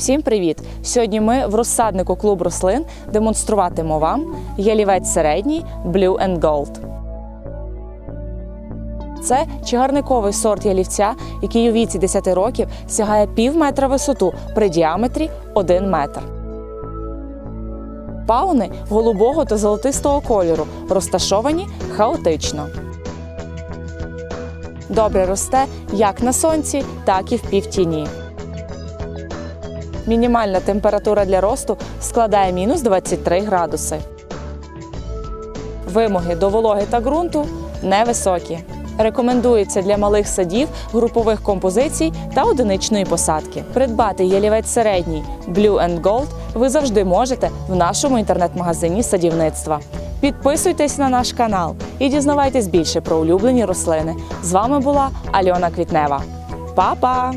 Всім привіт! Сьогодні ми в розсаднику клуб рослин демонструватимо вам ялівець середній Blue and Gold. Це чагарниковий сорт ялівця, який у віці 10 років сягає пів метра висоту при діаметрі 1 метр. Пауни голубого та золотистого кольору розташовані хаотично. Добре росте як на сонці, так і в півтіні. Мінімальна температура для росту складає мінус 23 градуси. Вимоги до вологи та ґрунту невисокі. Рекомендується для малих садів, групових композицій та одиничної посадки. Придбати ялівець середній Blue and Gold ви завжди можете в нашому інтернет-магазині садівництва. Підписуйтесь на наш канал і дізнавайтесь більше про улюблені рослини. З вами була Альона Квітнева. Па-па!